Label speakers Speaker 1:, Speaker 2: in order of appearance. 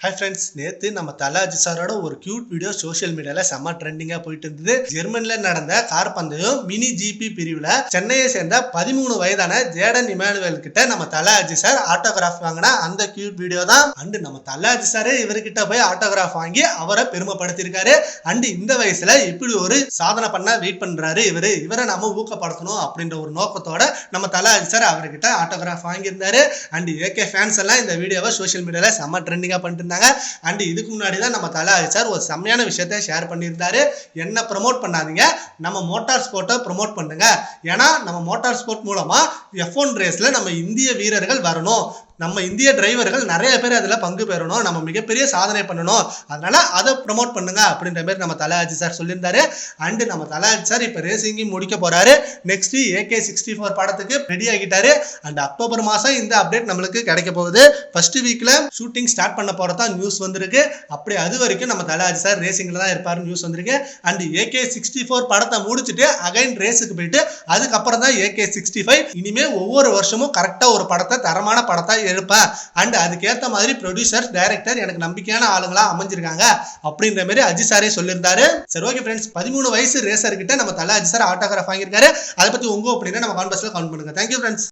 Speaker 1: Hi friends நேற்று நம்ம தலாஜி சாரோட ஒரு கியூட் வீடியோ சோஷியல் மீடியாவில் செம்ம ட்ரெண்டிங்காக போயிட்டு இருந்தது. ஜெர்மனியில் நடந்த கார் பந்தயம் மினி ஜிபி பிரிவில் சென்னையை சேர்ந்த பதிமூணு வயதான ஜேடன் இமானுவேல் கிட்ட நம்ம தலாஜி சார் ஆட்டோகிராஃப் வாங்கின அந்த கியூட் வீடியோ தான். அண்டு நம்ம தலாஜி சாரே இவர்கிட்ட போய் ஆட்டோகிராஃப் வாங்கி அவரை பெருமைப்படுத்தியிருக்காரு. அண்டு இந்த வயசில் இப்படி ஒரு சாதனை பண்ண வெயிட் பண்ணுறாரு இவர். இவரை நம்ம ஊக்கப்படுத்தணும் அப்படின்ற ஒரு நோக்கத்தோட நம்ம தலாஜி சார் அவர்கிட்ட ஆட்டோகிராஃப் வாங்கியிருந்தாரு. அண்ட் ஏகே ஃபேன்ஸ் எல்லாம் இந்த வீடியோவை சோஷியல் மீடியாவில் செம்ம ட்ரெண்டிங்காக பண்ணிட்டு இருந்தாங்க. அண்ட் இதுக்கு முன்னாடி தான் நம்ம தலாஜி சார் ஒரு செம்மையான விஷயத்த ஷேர் பண்ணியிருந்தாரு. என்ன ப்ரமோட் பண்ணாதீங்க. நம்ம மோட்டார் ஸ்போர்ட்டை ப்ரமோட் பண்ணுங்க. ஏன்னா நம்ம மோட்டார் ஸ்போர்ட் மூலமா எஃப் ஒன் ரேஸ்ல நம்ம இந்திய வீரர்கள் வரணும். நம்ம இந்திய டிரைவர்கள் நிறைய பேர் அதில் பங்கு பெறணும் நம்ம மிகப்பெரிய சாதனை பண்ணணும். அதனால அதை ப்ரமோட் பண்ணுங்க அப்படின்ற மாதிரி நம்ம தலாஜி சார் சொல்லியிருந்தாரு. அண்டு நம்ம தலாஜி சார் இப்போ ரேசிங்கையும் முடிக்க போறாரு. நெக்ஸ்ட் ஏகே சிக்ஸ்டி ஃபோர் படத்துக்கு ரெடி ஆகிட்டாரு. அண்ட் அக்டோபர் மாதம் இந்த அப்டேட் நம்மளுக்கு கிடைக்க போகுது. ஃபர்ஸ்ட் வீக்கில் ஷூட்டிங் ஸ்டார்ட் பண்ண போகிறதா நியூஸ் வந்திருக்கு. அப்படி அது வரைக்கும் நம்ம தலாஜி சார் ரேசிங்கில் தான் இருப்பார் நியூஸ் வந்திருக்கு. அண்ட் ஏகே சிக்ஸ்டி ஃபோர் படத்தை முடிச்சுட்டு அகைன் ரேஸுக்கு போயிட்டு அதுக்கப்புறம் தான் ஏகே சிக்ஸ்டி ஃபைவ் இனிமே ஒவ்வொரு வருஷமும் கரெக்டாக ஒரு படத்தை தரமான படத்தை எடுப்பேன் அண்ட் அதுக்கேற்ற மாதிரி ப்ரொடியூசர் டைரக்டர் எனக்கு நம்பிக்கையான ஆளுங்களா அமைஞ்சிருக்காங்க. அப்படின்ற மாதிரி அஜி சாரே சொல்லியிருந்தாரு. சரி ஓகே ஃப்ரெண்ட்ஸ் பதிமூணு வயசு ரேசர் கிட்ட நம்ம தலை அஜி சார் ஆட்டோகிராஃப் வாங்கியிருக்காரு. அதை பத்தி உங்க அப்படின்னா நம்ம கான்பர்ஸ்ல கவுண்ட் பண்ணுங்க. Thank you friends